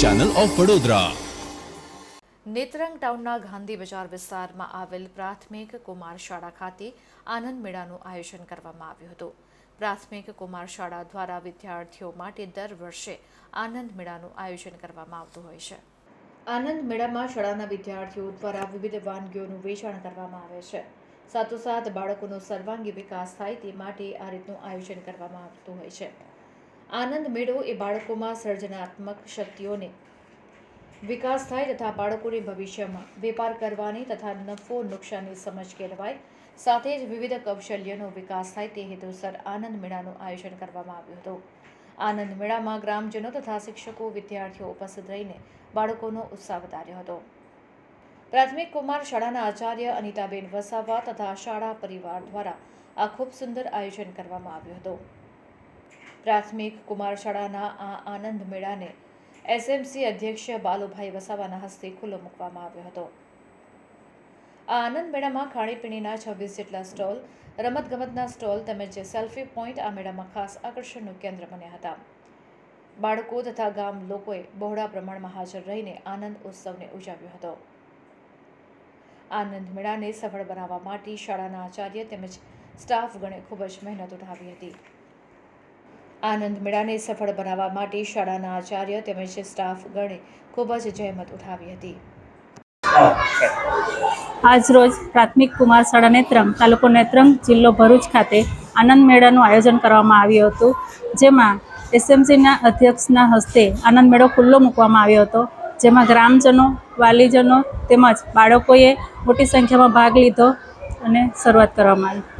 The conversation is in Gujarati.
ચેનલ ઓફ વડોદરા નેત્રંગ ટાઉનના ગાંધી બજાર વિસ્તારમાં આવેલ પ્રાથમિક કુમાર શાળા ખાતે આનંદ મેળાનું આયોજન કરવામાં આવ્યું હતું. પ્રાથમિક કુમાર શાળા દ્વારા વિદ્યાર્થીઓ માટે દર વર્ષે આનંદ મેળાનું આયોજન કરવામાં આવતું હોય છે. આનંદ મેળામાં શાળાના વિદ્યાર્થીઓ દ્વારા વિવિધ વાનગીઓનું વેચાણ કરવામાં આવે છે. સાથોસાથ બાળકોનો સર્વાંગી વિકાસ થાય તે માટે આ રીતનું આયોજન કરવામાં આવતું હોય છે. આનંદ મેળો એ બાળકોમાં સર્જનાત્મક શક્તિઓને. વિકાસ થાય તથા બાળકોને ભવિષ્યમાં વેપાર કરવાની તથા નફો નુકસાનની સમજ કેળવાય, સાથે જ વિવિધ કૌશલ્યનો વિકાસ થાય તે હેતુસર આનંદ મેળાનું આયોજન કરવામાં આવ્યું હતું. આનંદ મેળામાં ગ્રામજનો તથા શિક્ષકો, વિદ્યાર્થીઓ ઉપસ્થિત રહીને બાળકોનો ઉત્સાહ વધાર્યો હતો. પ્રાથમિક કુમાર શાળાના આચાર્ય અનિતાબેન વસાવા તથા શાળા પરિવાર દ્વારા આ ખૂબ સુંદર આયોજન કરવામાં આવ્યું હતું. પ્રાથમિક કુમાર શાળાના આ આનંદ મેળાને એસએમસી અધ્યક્ષ બાલુભાઈ વસાવાના હસ્તે ખુલ્લો મૂકવામાં આવ્યો હતો. આ આનંદ મેળામાં ખાણીપીણીના છવ્વીસ જેટલા સ્ટોલ, રમતગમતના સ્ટોલ તેમજ સેલ્ફી પોઈન્ટ આ મેળામાં ખાસ આકર્ષણનું કેન્દ્ર બન્યા હતા. બાળકો તથા ગામ લોકોએ બહોળા પ્રમાણમાં હાજર રહીને આનંદ ઉત્સવને ઉજવ્યો હતો. આનંદ મેળાને સફળ બનાવવા માટે શાળાના આચાર્ય તેમજ સ્ટાફગણે ખૂબ જ મહેનત ઉઠાવી હતી. આનંદ મેળાને સફળ બનાવવા માટે શાળાના આચાર્ય તેમજ સ્ટાફગણે ખૂબ જ જહેમત ઉઠાવી હતી. આજ રોજ પ્રાથમિક કુમાર શાળા નેત્રંગ તાલુકો નેત્રંગ જિલ્લો ભરૂચ ખાતે આનંદ મેળાનું આયોજન કરવામાં આવ્યું હતું, જેમાં એસએમસીના અધ્યક્ષના હસ્તે આનંદ મેળો ખુલ્લો મૂકવામાં આવ્યો હતો, જેમાં ગ્રામજનો, વાલીજનો તેમજ બાળકોએ મોટી સંખ્યામાં ભાગ લીધો અને શરૂઆત કરવામાં આવી.